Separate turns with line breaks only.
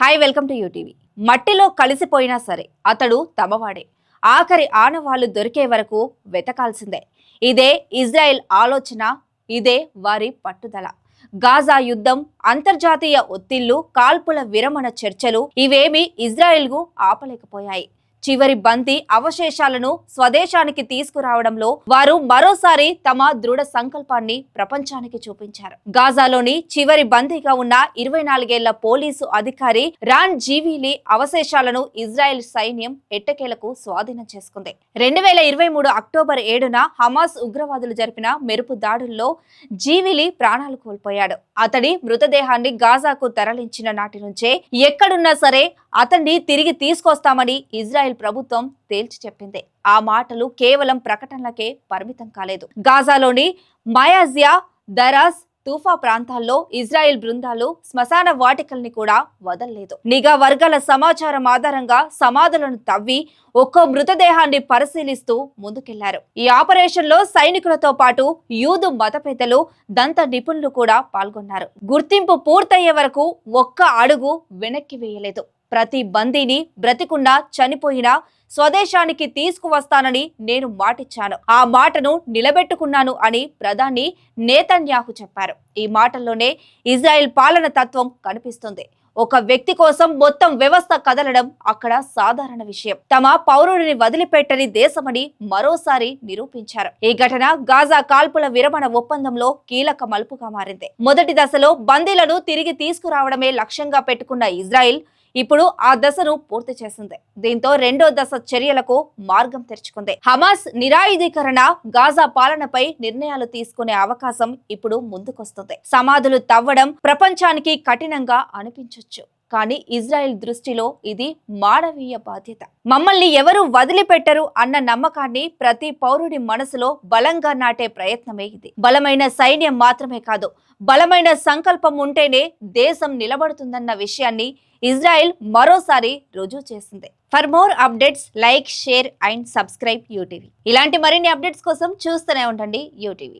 Hi welcome to UTV మట్టిలో కలిసిపోయినా సరే అతడు తమవాడే. ఆఖరి ఆనవాళ్ళు దొరికే వరకు వెతకాల్సిందే. ఇదే ఇజ్రాయెల్ ఆలోచన ఇదే వారి పట్టుదల. గాజా యుద్ధం అంతర్జాతీయ ఒత్తిళ్ళు కాల్పుల విరమణ చర్చలు ఇవేమీ ఇజ్రాయెల్కు ఆపలేకపోయాయి. చివరి బంతి అవశేషాలను స్వదేశానికి తీసుకురావడంలో వారు మరోసారి తమ దృఢ సంకల్పాన్ని ప్రపంచానికి చూపించారు. గాజాలోని చివరి బందీగా ఉన్న ఇరవై నాలుగేళ్ళ పోలీసు అధికారి రాన్ జీవీలి అవశేషాలను ఇజ్రాయెల్ సైన్యం ఎట్టకేలకు స్వాధీనం చేసుకుంది. రెండు వేల ఇరవై మూడు అక్టోబర్ ఏడున హమాస్ ఉగ్రవాదులు జరిపిన మెరుపు దాడుల్లో జీవిలి ప్రాణాలు కోల్పోయాడు. అతడి మృతదేహాన్ని గాజాకు తరలించిన నాటి నుంచే ఎక్కడున్నా సరే అతన్ని తిరిగి తీసుకొస్తామని ఇజ్రాయెల్ ప్రభుత్వం తేల్చి చెప్పింది. ఆ మాటలు కేవలం ప్రకటనలకే పరిమితం కాలేదు. గాజాలోని మయాజియా దరాజ్ తూఫా ప్రాంతాల్లో ఇజ్రాయెల్ బృందాలు శ్మశాన వాటికల్ని కూడా వదల్లేదు. నిఘా వర్గాల సమాచారం ఆధారంగా సమాధులను తవ్వి ఒక్కో మృతదేహాన్ని పరిశీలిస్తూ ముందుకెళ్ళారు. ఈ ఆపరేషన్లో సైనికులతో పాటు యూదు మత పెద్దలు దంత నిపుణులు కూడా పాల్గొన్నారు. గుర్తింపు పూర్తయ్యే వరకు ఒక్క అడుగు వెనక్కి వేయలేదు. ప్రతి బందీని బ్రతికున్నా చనిపోయినా స్వదేశానికి తీసుకువస్తానని నేను మాటిచ్చాను. ఆ మాటను నిలబెట్టుకున్నాను అని ప్రధాని నేతన్యాహు చెప్పారు. ఈ మాటల్లోనే ఇజ్రాయెల్ పాలన తత్వం కనిపిస్తుంది. ఒక వ్యక్తి కోసం మొత్తం వ్యవస్థ కదలడం అక్కడ సాధారణ విషయం. తమ పౌరుడిని వదిలిపెట్టని దేశమని మరోసారి నిరూపించారు. ఈ ఘటన గాజా కాల్పుల విరమణ ఒప్పందంలో కీలక మలుపుగా మారింది. మొదటి దశలో బందీలను తిరిగి తీసుకురావడమే లక్ష్యంగా పెట్టుకున్న ఇజ్రాయిల్ ఇప్పుడు ఆ దశను పూర్తి చేసింది. దీంతో రెండో దశ చర్యలకు మార్గం తెరుచుకుంది. హమాస్ నిరాయుధీకరణ గాజా పాలనపై నిర్ణయాలు తీసుకునే అవకాశం ఇప్పుడు ముందుకొస్తుంది. సమాధులు తవ్వడం ప్రపంచానికి కఠినంగా అనిపించొచ్చు. కానీ ఇజ్రాయెల్ దృష్టిలో ఇది మానవీయ బాధ్యత. మమ్మల్ని ఎవరు వదిలిపెట్టరు అన్న నమ్మకాన్ని ప్రతి పౌరుడి మనసులో బలంగా నాటే ప్రయత్నమే ఇది. బలమైన సైన్యం మాత్రమే కాదు బలమైన సంకల్పం ఉంటేనే దేశం నిలబడుతుందన్న విషయాన్ని ఇజ్రాయెల్ మరోసారి రుజువు చేసింది. For more updates like share and subscribe UTV. ఇలాంటి మరిన్ని అప్డేట్స్ కోసం చూస్తూనే ఉండండి యూటీవీ.